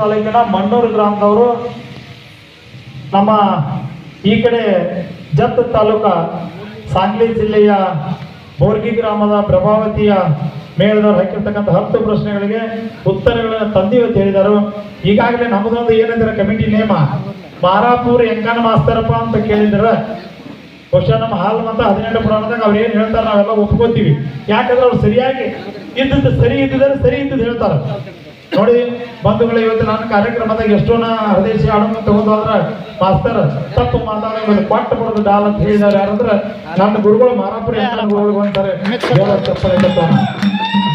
ತಾಲೂಕಿನ ಮಣ್ಣೂರು ಗ್ರಾಮದವರು ನಮ್ಮ ಈ ಕಡೆ ಜತ್ ತಾಲೂಕ ಸಾಂಗ್ಲಿ ಜಿಲ್ಲೆಯ ಬೋರ್ಗಿ ಗ್ರಾಮದ ಪ್ರಭಾವತಿಯ ಮೇಳದವ್ರು ಹಾಕಿರ್ತಕ್ಕಂಥ ಹತ್ತು ಪ್ರಶ್ನೆಗಳಿಗೆ ಉತ್ತರಗಳನ್ನು ತಂದಿವೆ ಅಂತ ಹೇಳಿದರು. ಈಗಾಗಲೇ ನಮ್ಮದೊಂದು ಏನಂದ್ರೆ ಕಮಿಟಿ ನೇಮ. ಮಾರಾಪುರ್ ಹೆಂಗನ ಮಾಸ್ತರಪ್ಪ ಅಂತ ಕೇಳಿದ್ರ. ಬಹುಶಃ ನಮ್ಮ ಹಾಲ್ ಮತ್ತು ಹದಿನೆಂಟು ಪುರಾಣದಾಗ ಅವ್ರು ಏನು ಹೇಳ್ತಾರೆ ನಾವೆಲ್ಲ ಒಪ್ಕೋತೀವಿ. ಯಾಕಂದ್ರೆ ಅವ್ರು ಸರಿಯಾಗಿ ಇದ್ದದ್ದು ಸರಿ ಇದ್ದಿದ್ರೆ ಸರಿ ಇದ್ದದ್ದು ಹೇಳ್ತಾರೆ. ನೋಡಿ, ಬಂಧುಗಳು, ಇವತ್ತು ನನ್ನ ಕಾರ್ಯಕ್ರಮದಾಗ ಎಷ್ಟೋನ ಹೃದಯ ಹಾಡನ್ನು ತಗೊಂಡ್ರ ಮಾಸ್ತರ್ ತಪ್ಪು ಮಾತಾಡೋದು ಕೊಟ್ಟು ಬಿಡೋದು ಡಾಲ್ ಅಂತ ಹೇಳಿದಾರೆ. ಯಾರಂದ್ರೆ, ನನ್ನ ಗುರುಗಳು ಮಾರಾಪುರ ಗುರುಗಳು ಅಂತಾರೆ.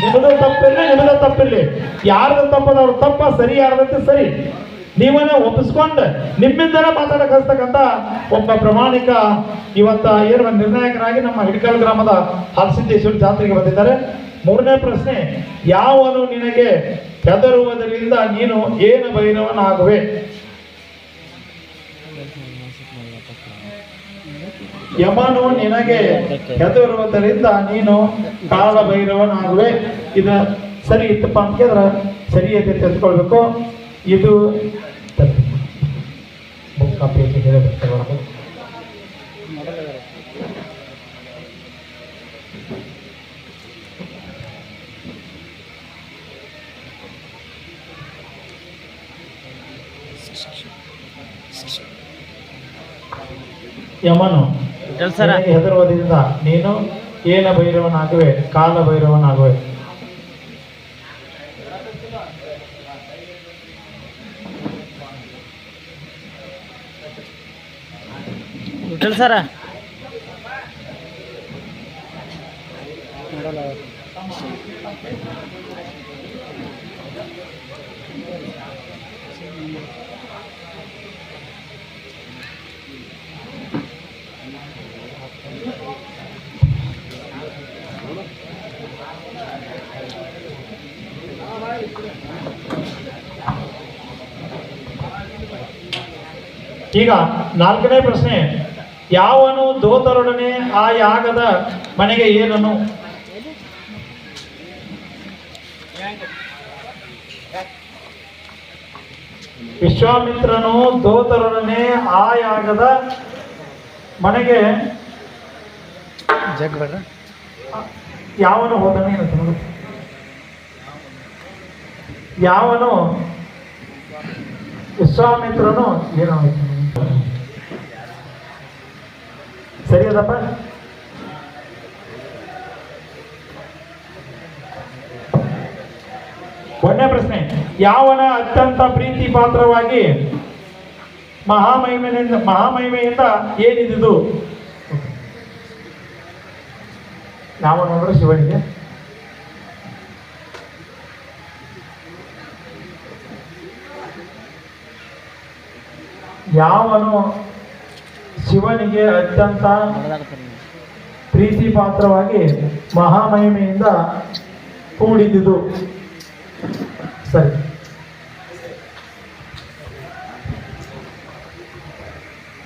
ನಿಮ್ಮದು ತಪ್ಪಿಲ್ಲ ನಿಮ್ಮದ ತಪ್ಪಿಲ್ಲ ಯಾರ್ದು ತಪ್ಪದ ಅವ್ರ ತಪ್ಪ, ಸರಿ ಯಾರದಂತೆ ಸರಿ. ನೀವನ್ನ ಒಪ್ಪಿಸ್ಕೊಂಡು ನಿಮ್ಮಿಂದಲೇ ಮಾತಾಡಕ್ ಹಚ್ತಕ್ಕಂಥ ಒಬ್ಬ ಪ್ರಾಮಾಣಿಕ ಇವತ್ತ ಏನು ನಿರ್ಣಾಯಕರಾಗಿ ನಮ್ಮ ಹಿಡ್ಕಲ್ ಗ್ರಾಮದ ಹಲಸಿದ್ದೇಶ್ವರ ಜಾತ್ರೆಗೆ ಬಂದಿದ್ದಾರೆ. ಮೂರನೇ ಪ್ರಶ್ನೆ, ಯಾವನು ನಿನಗೆ ಹೆದರುವುದರಿಂದ ನೀನು ಏನು ಭೈರವನಾಗುವೆ ಯಮನು ನಿನಗೆ ಹೆದರುವುದರಿಂದ ನೀನು ಕಾಲ ಭೈರವನಾಗುವೆ ಇದು ಸರಿ ಇತ್ತಪ್ಪ ಅಂತ ಕೇಳಿದ್ರೆ ಸರಿ ಅಂತ ತೆಗೆದುಕೊಳ್ಬೇಕು ಇದು ಯಮನು ಹೆದರುವುದರಿಂದ ನೀನು ಏನ ಭೈರವನಾಗುವೆ ಕಾಲ ಭೈರವನಾಗುವೆ? ಸರ ಸರ? ಈಗ ನಾಲ್ಕನೇ ಪ್ರಶ್ನೆ ಯಾವನು ದೋತರೊಡನೆ ಆ ಯಾಗದ ಮನೆಗೆ ಏನನು ವಿಶ್ವಾಮಿತ್ರನು ದೋತರೊಡನೆ ಆ ಯಾಗದ ಮನೆಗೆ ಯಾವನು ಹೋದನೇ ಏನಂತ ನೋಡು. ಯಾವನು ವಿಶ್ವಾಮಿತ್ರನು ಏನೋ ಸರಿ ಅದಪ್ಪ ಪ್ರಶ್ನೆ. ಯಾವನ ಅತ್ಯಂತ ಪ್ರೀತಿ ಪಾತ್ರವಾಗಿ ಮಹಾಮಹಿಮೆಯಿಂದ ಮಹಾಮಹಿಮೆಯಿಂದ ಏನಿದು ಯಾವನು ಅಂದ್ರೆ ಶಿವನಿಗೆ. ಯಾವನು ಶಿವನಿಗೆ ಅತ್ಯಂತ ಪ್ರೀತಿ ಪಾತ್ರವಾಗಿ ಮಹಾಮಹಿಮೆಯಿಂದ ಕೂಡಿದ್ದುದು ಸರಿ.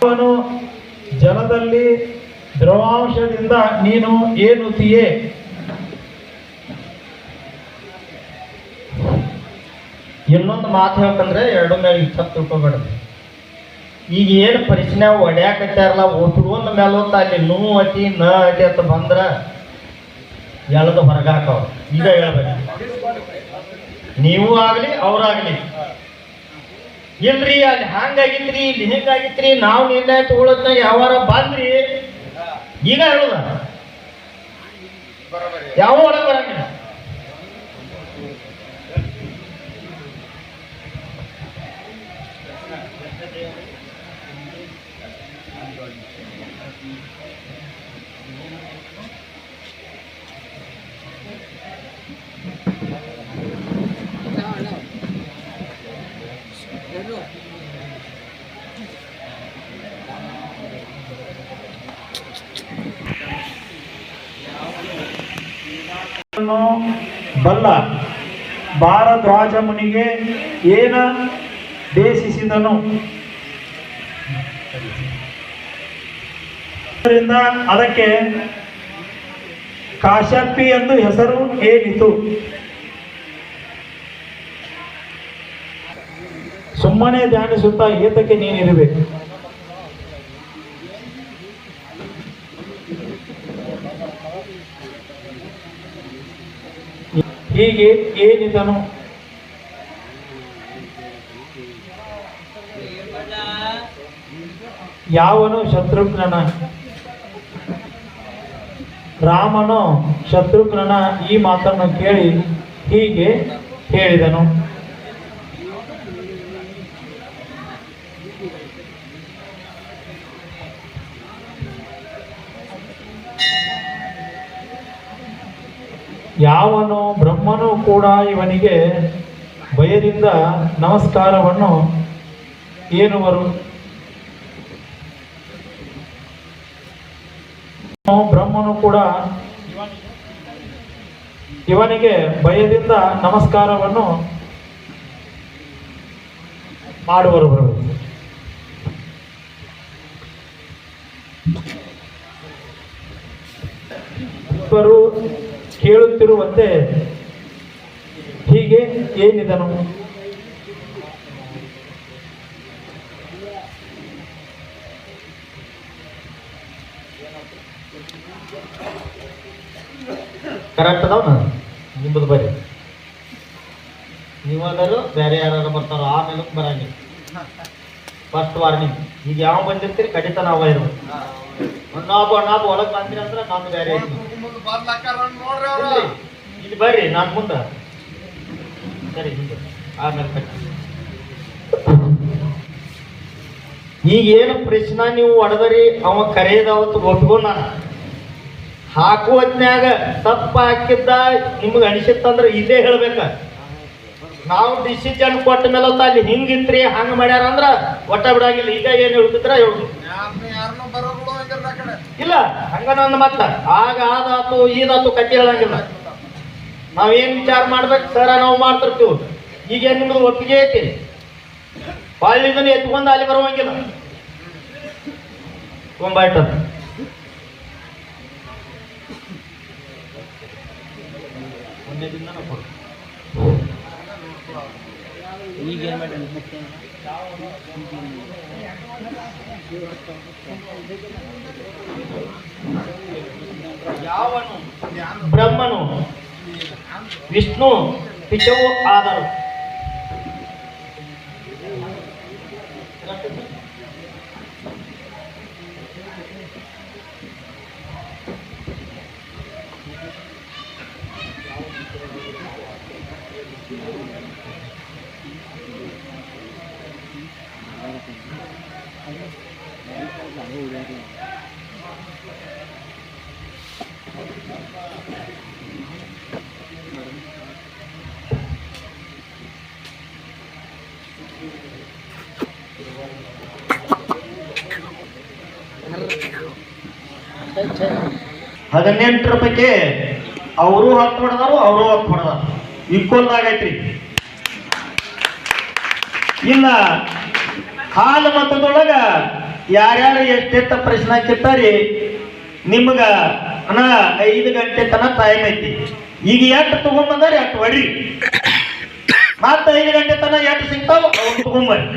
ಅವನು ಜಲದಲ್ಲಿ ದ್ರವಾಂಶದಿಂದ ನೀನು ಏನುತ್ತೀಯೇ ಇನ್ನೊಂದು ಮಾತು ಹೇಳ್ತಂದ್ರೆ ಎರಡು ಮೇಲೆ ಇಷ್ಟ ತಿಳ್ಕೊಬೇಡ್ರಿ ಈಗ ಏನು ಪರಿಚಯ ಒಡ್ಯಾಕತ್ಯಾರಲ್ಲ ಒಟ್ಕೊಂಡ ಮೇಲೊತ್ತ ಅಲ್ಲಿ ನೋವು ಅತಿ, ನ ಅತಿ ಅಂತ ಬಂದ್ರ ಎಳ್ದು ಹೊರಗಾಕವ ಈಗ ಹೇಳ್ಬೇಕು. ನೀವು ಆಗ್ಲಿ ಅವ್ರಾಗ್ಲಿ ಇಲ್ರಿ, ಅಲ್ಲಿ ಹಂಗಾಗಿತ್ರಿ ಇಲ್ಲಿ ಹಿಂಗಾಗಿತ್ರಿ, ನಾವು ನಿರ್ಣಯ ತಗೊಳತ್ನಾಗ ಯಾವಾರ ಬಂದ್ರಿ. ಈಗ ಹೇಳುದ. ಯಾವ ಒಳಗೆ ಬರಂಗಿಲ್ಲ. ಬಲ್ಲ. ಭಾರದ್ವಾಜ ಮುನಿಗೆ ಏನ ದೇಶಿಸಿದನು? ಅದರಿಂದ ಅದಕ್ಕೆ ಕಾಶ್ಯಪಿ ಎಂದು ಹೆಸರು ಏನಿತು? ಸುಮ್ಮನೆ ಧ್ಯಾನಿಸುತ್ತಾ ಏತಕ್ಕೆ ನೀನಿರಬೇಕು. ಹೀಗೆ ಏನಿದನು? ಯಾವನು ಶತ್ರುಘ್ನನ? ರಾಮನು ಶತ್ರುಘ್ನನ ಈ ಮಾತನ್ನು ಕೇಳಿ ಹೀಗೆ ಹೇಳಿದನು. ಯಾವನು ಬ್ರಹ್ಮನು ಕೂಡ ಇವನಿಗೆ ಭಯದಿಂದ ನಮಸ್ಕಾರವನ್ನು ಏನುವರು? ಬ್ರಹ್ಮನು ಕೂಡ ಇವನಿಗೆ ಭಯದಿಂದ ನಮಸ್ಕಾರವನ್ನು ಮಾಡುವರು ಬರುವುದು ಇವರು ಕೇಳುತ್ತಿರುವಂತೆ ಹೀಗೆ ಏನಿದನು? ಕರೆಕ್ಟ್ ಅದಾವ? ನಿಮ್ಮದು ಬರ್ರಿ. ನೀವಾದರೂ ಬೇರೆ ಯಾರು ಬರ್ತಾರೋ ಆಮೇಲೆ ಬರಂಗಿಲ್ಲ. ಫಸ್ಟ್ ವಾರ್ನಿಂಗ್ ಈಗ ಯಾವ ಬಂದಿರ್ತೀರಿ ಖಂಡಿತ ನಾವು ಇರ್ಬೇಕು. ಅಣ್ಣಾಬು ಅಣ್ಣಾಬು ಒಳಗೆ ಬಂದಿರಿ ಅಂದ್ರೆ ನಾನು ಬೇರೆ ಐತಿ ಇಲ್ಲಿ, ಇಲ್ಲಿ ಬರ್ರಿ ನಾನು ಮುಂದೆ. ಸರಿ ಹಿಂದೆ. ಆಮೇಲೆ ಈಗೇನು ಪ್ರಶ್ನ ನೀವು ಒಡದರಿ ಅವ ಕರೆಯದವತ್ತು ನಾನು. ಹಾಕುವ ಹೊತ್ನ್ಯಾಗ ತಪ್ಪ ಹಾಕಿದ್ದ ನಿಮ್ಗೆ ಅನಿಸಿತ್ತಂದ್ರೆ ಇಲ್ಲೇ ಹೇಳ್ಬೇಕ. ನಾವು ಡಿಸಿಷನ್ ಕೊಟ್ಟ ಮೇಲೆ ಅಲ್ಲಿ ಹಿಂಗಿತ್ರಿ ಹಂಗ ಮಾಡ್ಯಾರ ಅಂದ್ರೆ ಒಟ್ಟ ಬಿಡಾಗಿಲ್ಲ. ಈಗ ಏನು ಹೇಳ್ತಿದ್ರ? ಹೇಳುದು ಇಲ್ಲ ಹಂಗ ಮತ್ತೆ ಆಗ ಆದಾತು, ಈದಾತು ಕಟ್ಟಿ ಹೇಳಂಗಿಲ್ಲ. ನಾವೇನ್ ವಿಚಾರ ಮಾಡ್ಬೇಕು? ಸರ, ನಾವು ಮಾಡ್ತಿರ್ತೀವಿ. ಈಗ ನಿಮ್ದು ಒಪ್ಪಿಗೆ ಐತಿ? ಬಾಳಿದನ್ನು ಎತ್ಕೊಂಡು ಅಲ್ಲಿ ಬರುವಂಗಿಲ್ಲ. ಕೊಂಬಾಯ್ತ ಒಂದೇ ದಿನ ನಾವು ಕೊಡು. ಈಗ ಏನ್ ಮಾಡಿ ಯಾವನು ಬ್ರಹ್ಮನು ವಿಷ್ಣು ಪಿಚವು ಆದರು ಹದಿನೆಂಟರ ರೂಪಾಯಿಗೆ ಅವರು ಹತ್ತು ಹೊಡೆದಾರು ಅವರು ಹತ್ತು ಹೊಡೆದಾರು. ಈಕ್ವಲ್ ಆಗೈತ್ರಿ ಇನ್ನ ಹಾಲು ಮತದೊಳಗ ಯಾರ್ಯಾರು ಎಷ್ಟೆತ್ತ ಪ್ರಶ್ನೆ ಹಾಕಿರ್ತಾರಿ, ನಿಮ್ಗ ಅಣ್ಣ ಐದು ಗಂಟೆ ತನ ಟೈಮ್ ಐತಿ. ಈಗ ಎಷ್ಟು ತಗೊಂಬಂದಾರಿ ಅಷ್ಟು ಹೊಡ್ರಿ. ಮತ್ತೆ ಐದು ಗಂಟೆ ತನ ಎಷ್ಟು ಸಿಗ್ತಾವ ತಗೊಂಬರ್ರಿ